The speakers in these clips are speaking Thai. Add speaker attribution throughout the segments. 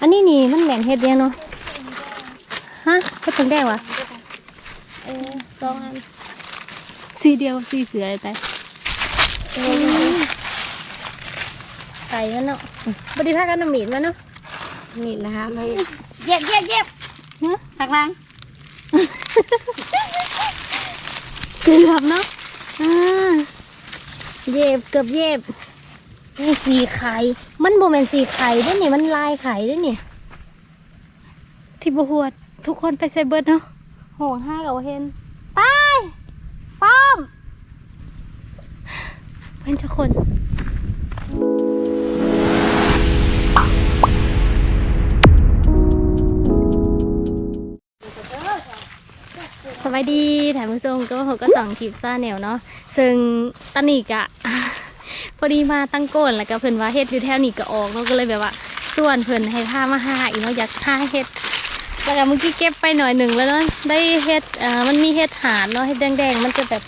Speaker 1: อันนี้นี่มันแม่นเฮ็ดยังเนาะฮะเฮ็ดผงแดงวะเออสองอันสีเดียวสีเสือแต่ไก่มันเนาะบริภาคกันน้ำมีดมันเนาะ
Speaker 2: นี่นะคะไม่เย็บเย็บเย็บ
Speaker 1: ฮะ
Speaker 2: ทางล่าง
Speaker 1: เกือบเนาะอ่าเย็บเกือบเย็บ นี่สีไข่ มันโบแมนสีไข่ด้วยนี่มันลายไข่ด้วยนี่ ที่บหวดทุกคนไปใส่เบิร์ดเนาะโหห้ากับเห็นไปป้อม เพื่อนเจ้าคนสวัสดีถ่ายมือทรงก็เขาก็ส่องคลิปซ่าแนวเนาะซึ่งตอนนี้กะ พอดีมาตั้งโกนแล้วก็เพิ่นว่าเฮ็ดอยู่แถวนี้ก็ออกเนาะก็เลยแบบว่าส่วนเพิ่นให้พามาหาอีกเนาะอยากหาเฮ็ดแล้วก็เมื่อกี้เก็บไปหน่อยหนึ่งแล้วเนาะได้เฮ็ดอ่อมันมีเฮ็ดหานเนาะเฮ็ดแดงๆ มันจะแบบ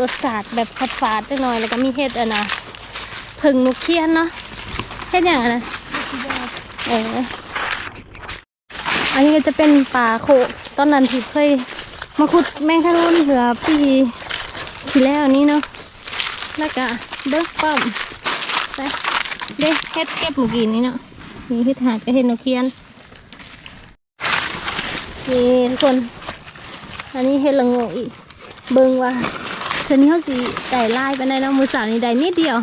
Speaker 1: รสชาติแบบฝาดๆจักหน่อยแล้วก็มีเฮ็ดอันน่ะผึ่งนกเคียนเนาะเฮ็ดอย่างอันนะเอออันนี้ก็จะเป็นปลาโคตอนนั้นที่เคยมาขุดแมงขนุนเหลือปีที่แล้วนี้เนาะแล้วก็ ป้อมไปเด็กเฮ็ดเก็บหมูกินนี่เนาะนี่เฮ็ดหาดก็เฮ็ดนกเคียนนี่ทุกคน อันนี้เฮ็ดละโงกอีก เบิ่งว่าเทอนี้เขาสิได้ลายไปในเนาะมือสาวนี่ได้นิดเดียว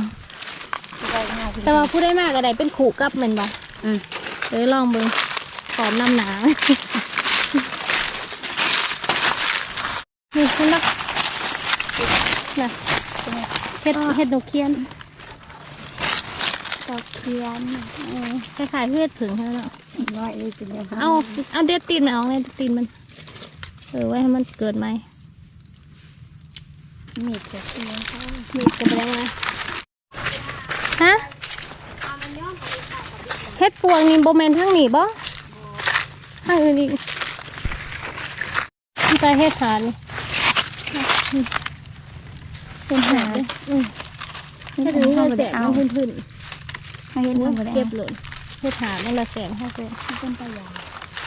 Speaker 1: แต่ว่าผู้ได้มากก็ได้เป็นขู่กลับแมันบ่
Speaker 2: อืม
Speaker 1: เดี๋ยวลองเบิ่งขอมน้ำหนา นี่เห็นปะน่ะ เฮ็ดเฮ็ดนกเคียน
Speaker 2: ดอกเทียน
Speaker 1: เออคล้ายๆเฮ็ดผึ่งเท่านั้นเนาะ
Speaker 2: น้อยเลยเป็นยังไง
Speaker 1: เอาเอาเด็ดตีนมันเอาไงตีนมัน เออไว้ให้มันเกิดไหม
Speaker 2: มีดกับเทียนเขา
Speaker 1: มีกระแบงมาฮะเฮ็ดปวงนี่โบแมนทั้งนี่บ่ทั้งอื่นอีกที่ไปเฮ็ดหานี่เป็นหาดิอืม
Speaker 2: ไม่
Speaker 1: ถ้า
Speaker 2: ถึ
Speaker 1: ถึ
Speaker 2: ง
Speaker 1: ง
Speaker 2: เขา
Speaker 1: เรา
Speaker 2: ไม่
Speaker 1: แส
Speaker 2: ได้
Speaker 1: บ
Speaker 2: เอา
Speaker 1: มันพื้น
Speaker 2: ไม่เห็น
Speaker 1: ๆ
Speaker 2: เขาไม่ได้
Speaker 1: เก็
Speaker 2: เอา
Speaker 1: บเลยเฮ็ดหานั่นละแสบห้าแสบ
Speaker 2: เป็นปลาหยา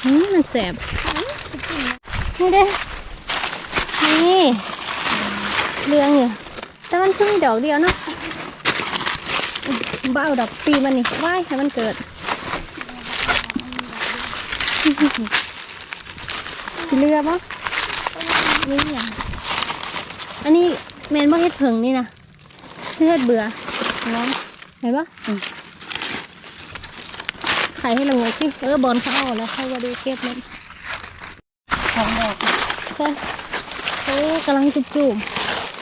Speaker 1: อืมมันแสบนี่เด้นี่เรื่องอยู่แต่มันเพิ่งมีดอกเดียวเนาะบ้าเอาดอกปีมันนี่ว่ายให้มันเกิดสิเรือปะนี่อย่างอันนี้แมนบ่เฮ็ดเผิงนี่นะ ชื่อเฮ็ดเบื่อน้องเห็นปะไข่ให้ละงกสิเออบอลเขาเอาแล้วเขามาดูเก็บมัน
Speaker 2: สองดอก
Speaker 1: ใช่โอ้กำลังจุบจุบ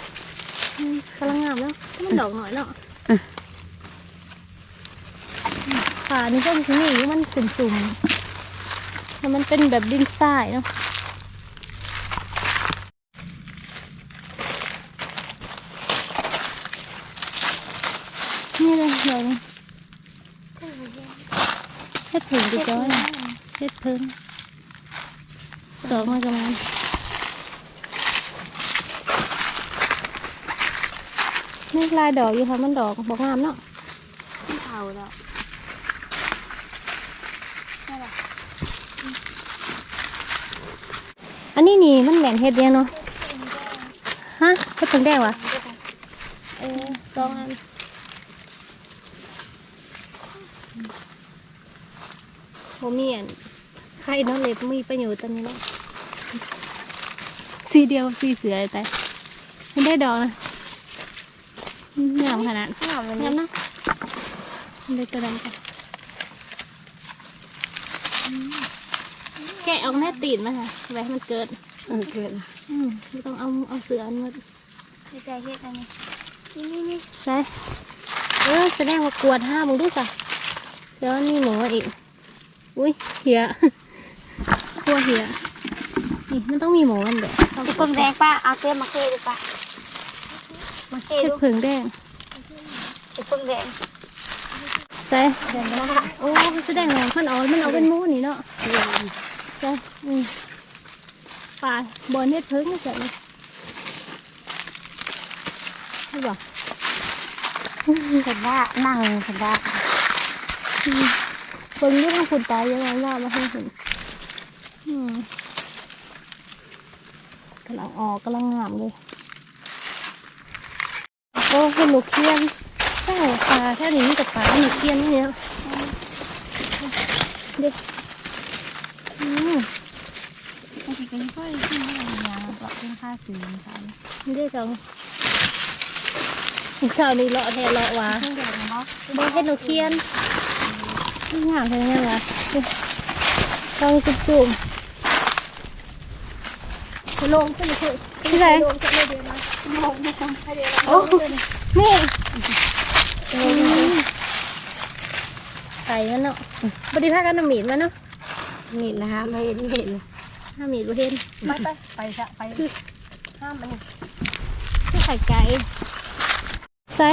Speaker 1: ๆอืมกำลังงามแล้วมันดอกหน่อยเนาะขานี่ก็คือนี่มันสุ่มๆแล้วมันเป็นแบบดินทรายเนาะนี่เลยเดี๋ยวนี้ เฮ็ดผึ่งดีจ้อยเฮ็ดผึ่งดอกมันกำลังนี่ลายดอกอยู่ค่ะมันดอกบอกงามเนาะ
Speaker 2: เอาแล้ว
Speaker 1: อันนี้นี่มันแหม่นเฮ็ดยังเนาะฮะเฮ็ดผงแดงวะเออสองอัน โมมีอันไข่เน้องเล็บมีประโยชน์ตอนนี้เนาะสีเดียวสีเสือแต่มันได้ดอกนะงามขนาด
Speaker 2: งามเลย
Speaker 1: งาม
Speaker 2: นะ
Speaker 1: เนาะมันได้ตัวดำกันแกะออกแม่ตีนมาค่ะไว้ให้มันเกิด
Speaker 2: เออเกิด
Speaker 1: อืมไม่ต้องเอาเอาเสืออันมา
Speaker 2: ไม่ใจเฮ็ดอันนี้นี่นี่นี่
Speaker 1: ใช่เออแสดงว่ากวดห้ามึงดูสิเดี๋ยวนี่หมูอีก อุ้ยเหียกลัวเหียนี่มันต้องมีหมูมันเดี๋ยว
Speaker 2: จะเพิ่งแดงป้าเอาเสื้อมาเคยดูป้ามาเคย
Speaker 1: เห็ด
Speaker 2: ดู
Speaker 1: ผึ่งแดง
Speaker 2: จะเพิ่งแดง
Speaker 1: ใช่
Speaker 2: เดินหน้า
Speaker 1: โอ้แสดงว่ามันเอามันเอาเป็นหมูนี่เนาะใช่อืมปลาบอลเห็ดผึ่งเสร็จเลยใช่ป่ะ
Speaker 2: เห็นว่านั่งเห็นว่า
Speaker 1: เบิ่งอยี่ทางขุดตายยังไงว่ามาให้เห็นอืมกำลังออกกำลังงามเลยโอ้เห็นหนูเคียนใช่ปลาแค่นี้มีแต่ปลาหนูเคียนนี่เนี่ยเด็กอืม
Speaker 2: บางทีก็ยังค่อยขึ้นมาอย่างเงี้ยปรับเป็นค่าซื้อสาย
Speaker 1: เด็กจังอีสาวนี่เลาะแท้เลาะหวา
Speaker 2: เครื่องเดียวกันเนาะ
Speaker 1: บ่เฮ็ดหนูเคียนนี่ งามแท้ยังวะต้องจุ่มจุ่ม
Speaker 2: ลงขึ้นเลย
Speaker 1: ที่ไหน
Speaker 2: ลงจะไม่เดียวนะลงไม่ต้องให้เดียว
Speaker 1: โอ้นี่ไก่มันเนาะบริภาคกันน้ำหมีดมันเนาะ
Speaker 2: มีดนะคะไม่เห็นเห็น
Speaker 1: น้ำหมีดบ่เห็น
Speaker 2: ไปไปไปจะไปห้ามมัน
Speaker 1: คือไข่ไก่ใส่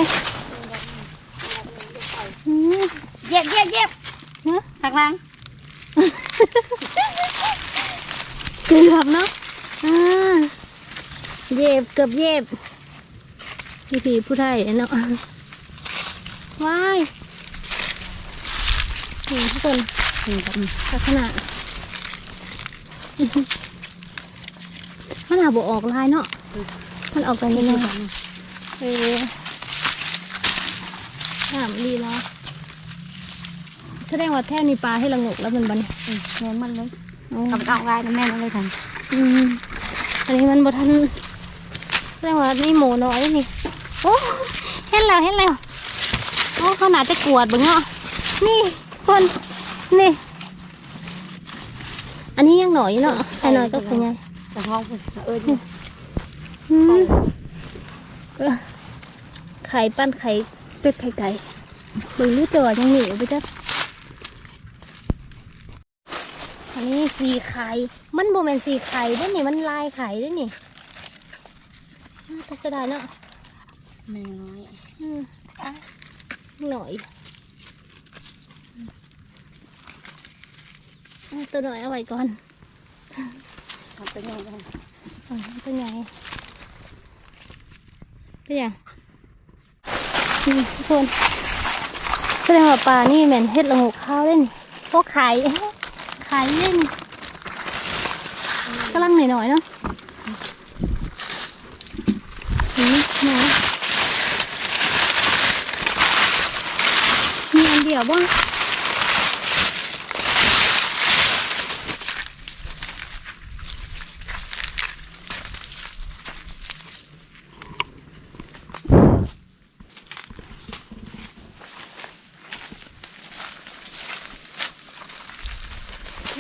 Speaker 1: อืม
Speaker 2: เย็บเย็บเย็บ
Speaker 1: ฮะ
Speaker 2: ทางล่าง
Speaker 1: เกือบเนาะอ่าเย็บเกือบเย็บพี่ผีผู้ไทยเนาะว้ายนี่ทุกคนลักษณะมันหาบออกลายเนาะมันออกกันยังไงเออหามดีแล้ว แสดงว่าแท่นี้ปลาให้ละงกแล้วมันบัน
Speaker 2: แม่มันเลย
Speaker 1: อ๋อ
Speaker 2: กับเอาไว้นะแม่มันเลยทัน
Speaker 1: อืมอันนี้มันบทันแสดงว่านี่หมูน้อยนี่โอ้เห็นแล้วเห็นแล้วโอ้ขนาดจะกวดเบึงเนาะนี่คนนี่ อันนี้ยังหน่อยอยู่เนาะไข่หน่อยก็เป็นไง
Speaker 2: แต่ห้องเออ
Speaker 1: อืมเออไข่ปั้นไข่เป็ดไข่ไก่เบิ่งรู้จักว่ายังหนีไปจ้ะ อันนี้สีไข่มันโบแมนสีไข่ได้นี่มันลายไข่ได้นี่น่าก็เสียดายเนาะ
Speaker 2: แม่น้อย
Speaker 1: อืมอะหน่อยเอาตัวหน่อยเอาไว้ก่อน
Speaker 2: ทำเป็นยังไง
Speaker 1: อ๋อเป็นไงเป็นยังนี่ทุกคนแสดงว่าปลานี่แม่นเฮ็ดละงกข้าวเล่นพวกขายขายเล่นกำลังหน่อยๆเนาะนี่นะมีอันเดียวบ้าง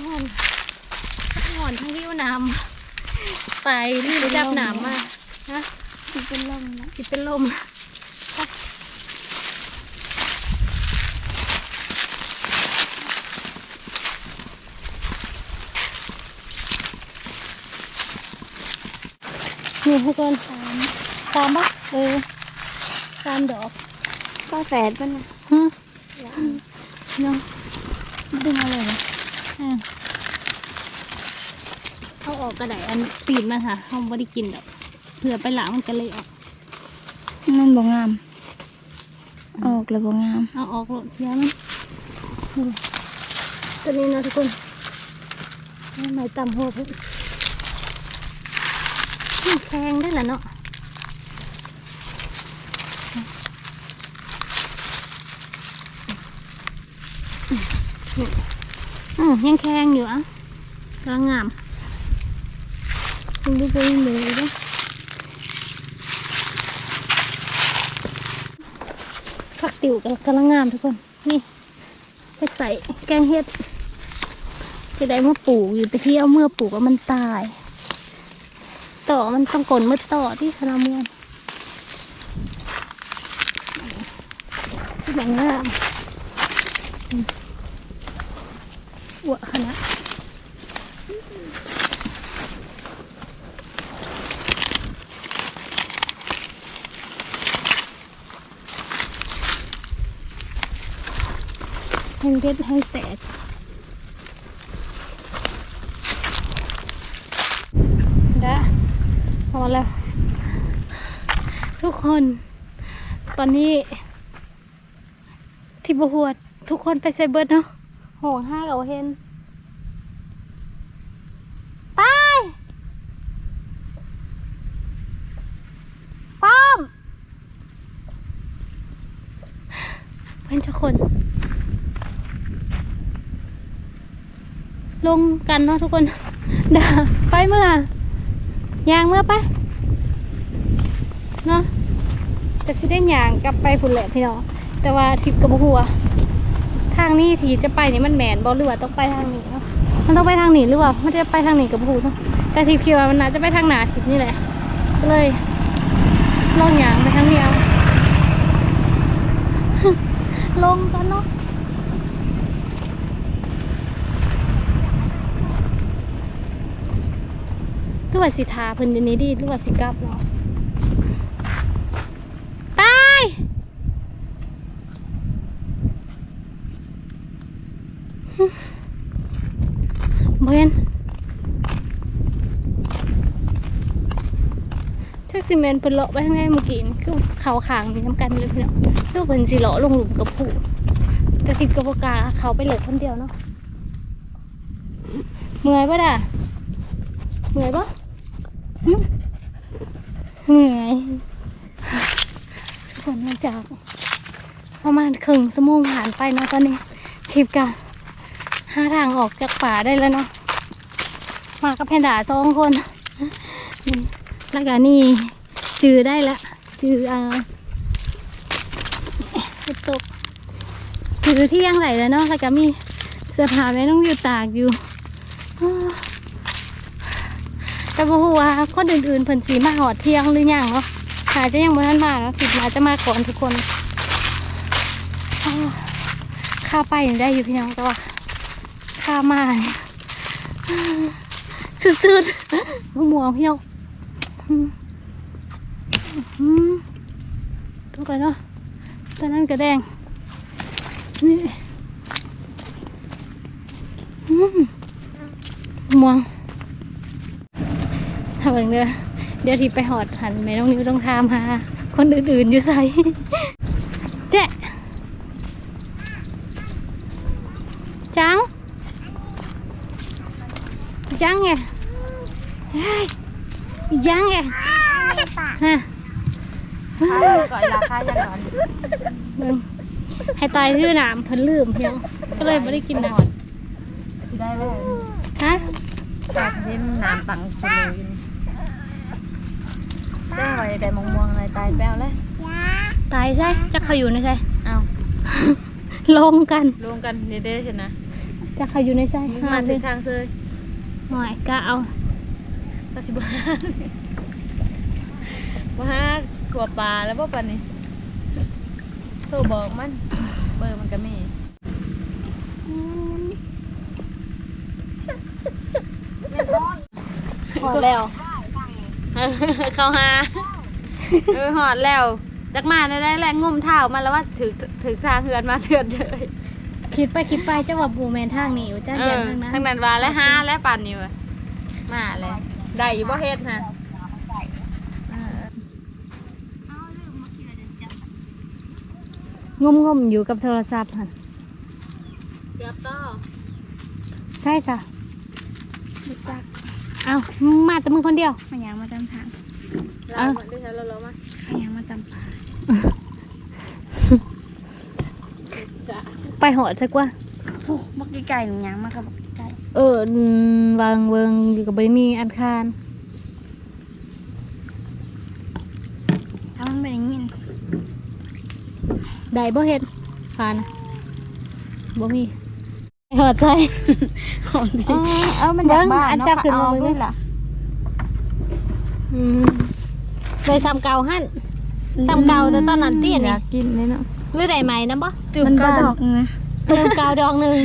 Speaker 1: หอน หอนทั้งวิวน้ำไปนี่ไปจับหนามมาฮะ
Speaker 2: ที่เป็นลมนะ
Speaker 1: สิเป็นลมนี่ให้ก่อนตามตามปะเออตามดอก
Speaker 2: ก็แฝดมันนะ
Speaker 1: ฮะเนาะ
Speaker 2: ดึงมาเลย
Speaker 1: อะ เอาออกกระไดอันตีนมันค่ะเขาไม่ได้กินดอกเผื่อไปหลังมันก็เลยออก
Speaker 2: มันบ่งาม ออกแล้วบ่งาม
Speaker 1: เอาออกหลดเยอะมันอืมตัวนี้เนาะทุกคนเอาไม้ต่ำหัวเพิ่นนี่แพงได้ละเนาะอืมยังแข็งอยู่อะกำลังงาม คุณดูไปเลยเด้อผักติ๋วกำลังงามทุกคนนี่ไปใส่แกงเห็ดจะได้เมื่อปลูกอยู่ไปเที่ยวเมื่อปลูกแล้วมันตาย ต่อมันต้องกลนมือต่อที่คณะเมืองที่แบ่งงามอืมอวะคณะ แห้งเพชรแห้งแตกได้พอแล้ว ทุกคน ตอนนี้ ที่บหวดทุกคนไปใส่เบิร์ดเนาะโหห้ากับเห็นตายป้อมเพื่อนจะคน ลงกันเนาะทุกคนเดไปเมื่อยางเมื่อไปเนาะแต่สิได้ยางกลับไปพุ่นแหละพี่น้องแต่ว่าทิพกับหัวทางนี้ที่จะไปนี่มันแหมนบอหรือว่าต้องไปทางนี้เนาะมันต้องไปทางนี้หรือว่ามันจะไปทางนี้กับหูเนาะแต่ทิพคิดว่ามันน่าจะไปทางหนาทิพนี่แหละก็เลยลองยางไปทางเดียวลงกันเนาะ รือว่าสิทาเพิ่นเดี๋ยวนี้ดีหรือว่าสิกลับเนาะตายเบนชักสิเมนเพิ่นเลาะไปทางไหนเมื่อกี้นี่คือเขาขางมีน้ำกันเลยพี่น้องคือเพิ่นสิเลาะลงหลุมกับผู้แต่ทิดกับปกาเขาไปเหลือคนเดียวเนาะเมื่อยปะด่ะเมื่อยปะ เหนื่อยทุกคนหลังจากประมาณครึ่งชั่วโมงผ่านไปเนาะตอนนี้ทิพย์กันห้าทางออกจากป่าได้แล้วเนาะมากับแพนด้าสองคนแล้วก็นี่จือได้ละจืออ่าเห็ดตกจือที่ยังไหลแล้วเนาะแล้วก็มีเสื้อผ้าแม่ต้องอยู่ตากอยู่อ้า แต่บ่ฮู้ว่าคนอื่นๆเพิ่นสิมาหอดเที่ยงหรือยังเนาะอาจจะยังบ่ทันมาเนาะสิอาจจะมาก่อนทุกคนอ้าวค่าไปยังได้อยู่พี่น้องแต่ว่าค่ามาเนี่ยสุดๆบ่ม่วงพี่น้องทุกคนเนาะตอนนั้นก็แดงนี่มม่วง เองเด้อเดี๋ยวทีไปหอดหันไม่ต้องนิ้วต้องทามหาคนอื่นๆอยู่ใส่เจ๊จังจังไงเฮ้ยยังไงฮะ
Speaker 3: ก่อนราคายังก่อน
Speaker 1: เบิ่งให้ตายทื่อน้ำเพิ่นลืมเพียงก็เลยไม่ได้กินน้
Speaker 3: ได้แล้วำ
Speaker 1: ฮะ
Speaker 3: แต่ที่น้ำปังชเลยเจ้าไว้แต่มองมองอะไรตายแป้วเลย
Speaker 1: ตายใช่จักเขาอยู่ในใช่
Speaker 3: เอา
Speaker 1: ลงกัน
Speaker 3: รวมกันเด้ๆใช่นะ
Speaker 1: จักเขาอยู่ในใช่
Speaker 3: มาถึงทางเซย
Speaker 1: หน่อยก็เอา
Speaker 3: ก็สิบห้ามาหาขัวปลาแล้วป่ะปันนี่โทรบอกมันเบอร์มันก็มี
Speaker 1: พอแล้ว
Speaker 3: เข้าหาเออหอดแล้วจักมาได้ได้แหละงมเท้ามาแล้วว่าถือถือทางเฮือนมาเถื่อนเลย
Speaker 1: คิดไปคิดไปเจ้าว่าบูแมนทางนี้อยู่จ้า
Speaker 3: เอ
Speaker 1: เดีย
Speaker 3: อน
Speaker 1: ทางนั้น
Speaker 3: ทางนั้นว่าและห้าและปันอยู่อะมาเลยได้อยู่บ่เฮ็ดฮะเออง
Speaker 1: มงมๆอยู่กับโทรศัพท์หัน
Speaker 3: เดี๋ยวต่อ
Speaker 1: ใช่จ้ะ เอามาแต่มึงคนเดียว
Speaker 2: ขยังมาตามทาง
Speaker 3: เราเหมือนได้ใช้เราเรามา
Speaker 2: ขยังมาตามป่า
Speaker 3: จ้ะ
Speaker 1: ไปหอดสักว่า
Speaker 2: โอ้บักไก่หนูยังมากับบักไก่
Speaker 1: เอออืมวางเวิงอยู่กับบริมีอันคาร
Speaker 2: ถ้ามันไม่ได้ยิน
Speaker 1: ได้บ่เฮ็ดฟานะบ่มีไป หอดใจ
Speaker 2: ของดี
Speaker 1: อ๋อ
Speaker 2: เอามันอยากบ้าน
Speaker 1: อัน
Speaker 2: เนาะ
Speaker 1: จับขึ้น
Speaker 2: เอา
Speaker 1: มาเลย
Speaker 2: ด้วยล่ะ
Speaker 1: อืมเลยซ้ำเก่าหั่นซ้ำเก่าแต่ตอนนั้นเตี้ย
Speaker 2: อ
Speaker 1: นี่
Speaker 2: ยากกินเลยเนาะ
Speaker 1: หรือได้ไหมนะบ่
Speaker 2: มันก็ดอกนะ
Speaker 1: เติมกาวดองหนึ่ง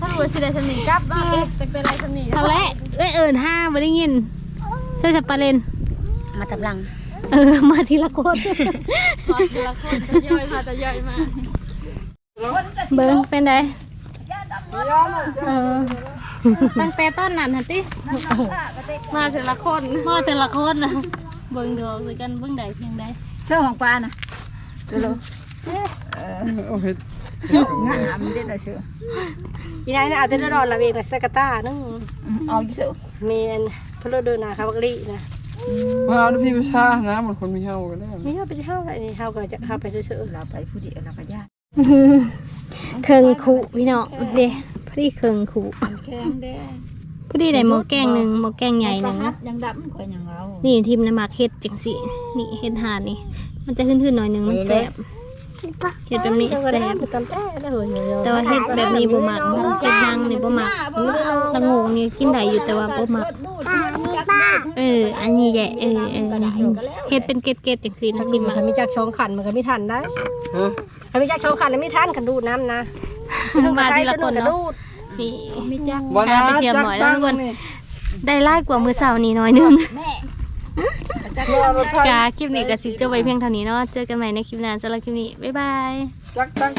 Speaker 3: ถ้ารู้ว่าสิได้สนิทกับบ้าเอ๊ะจะเป็นอะไรสนิท
Speaker 1: ตอนแรกเอ้ยเอิญห้าไม่ได้ยินใช่สับปะเลน
Speaker 2: มาตับหลัง
Speaker 1: เออ มาทีละคน
Speaker 3: พอทีละคนจะย่อยมาจะย่อยมา
Speaker 1: เบิ้งเป็นไดเออตั้งแต่ต้นนั้นหันติ
Speaker 3: มาทีละคน
Speaker 1: มาแต่ละคนนะเบิ้งดอกด้วยกันเบิ้งใดเพียงใด
Speaker 2: เชื่อของปลานะ
Speaker 4: โอ้เห็ด
Speaker 5: งามเด็ดละเชื่อ
Speaker 6: อีนายน่ะเอาแต่รอดละเวงน่ะสกตานึง
Speaker 5: เอาเชื่อ
Speaker 6: เมนพะโลเดินนาคาบักลีนะ
Speaker 4: มาเอาพี่ประชานะเหมือนคนมีเฮากันได้
Speaker 6: นี่เฮาไปเฮาอะไรนี่เฮาก็จะเข้าไปซื่อ
Speaker 5: เราไปผู้เดียวเราก็ยาก
Speaker 1: เคิงคุพี่น้องเด้พอดีเคิงคุ
Speaker 5: แข็งแดง
Speaker 1: พอดีได้หม้อแกงหนึงหม้อแกงใหญ่หนึง
Speaker 5: ฮัดยังดำกว่าอย่างเรา
Speaker 1: นี่ทีมน้ำหมักเฮ็ดจังสินี่เฮ็ดหานนี่ มันจะขึ้นๆหน่อยหนึงมันแซ่บเฮ็ดแบบนี้
Speaker 6: ๆ
Speaker 1: แซ่บ
Speaker 6: ตำแต่แล้วเฮ้ย
Speaker 1: แต่ว่าเฮ็ดแบบนี้บ่มักเฮ็ดนางนี่บ่มักละโงงนี่กินได้อยู่แต่ว่าบ่มัก
Speaker 5: ดูดจักดูด
Speaker 1: เออ อันนี้แหละเออเออเฮ็ดเป็นเกล็ดๆจังซี่นะกิน
Speaker 6: มั
Speaker 1: มาน
Speaker 6: มีจักช่องขันมันก็ไม่ทันได้
Speaker 4: ฮะ
Speaker 6: ถ้ามีจักช่องขันแล้วไม่ทันกันดูดน้ำนะ
Speaker 1: มาทีละคน
Speaker 6: กระ
Speaker 1: เนาะ
Speaker 6: ดูด
Speaker 1: นี่
Speaker 4: บ่นะ
Speaker 1: ไปเทียม
Speaker 4: จัก
Speaker 1: หน่อยแล้ว
Speaker 4: ตั้ง
Speaker 1: ทุกคน
Speaker 4: นี่
Speaker 1: ได้หลายกว่ามื้อเช้านี้หน่อยหนึง
Speaker 4: รอรถไทย
Speaker 1: กาคลิปนี้ก็สิจบไว้เพียงเท่านี้เนาะเจอกันใหม่ในคลิปหน้าสำหรับคลิปนี้บ๊ายบาย
Speaker 4: จักตั้ง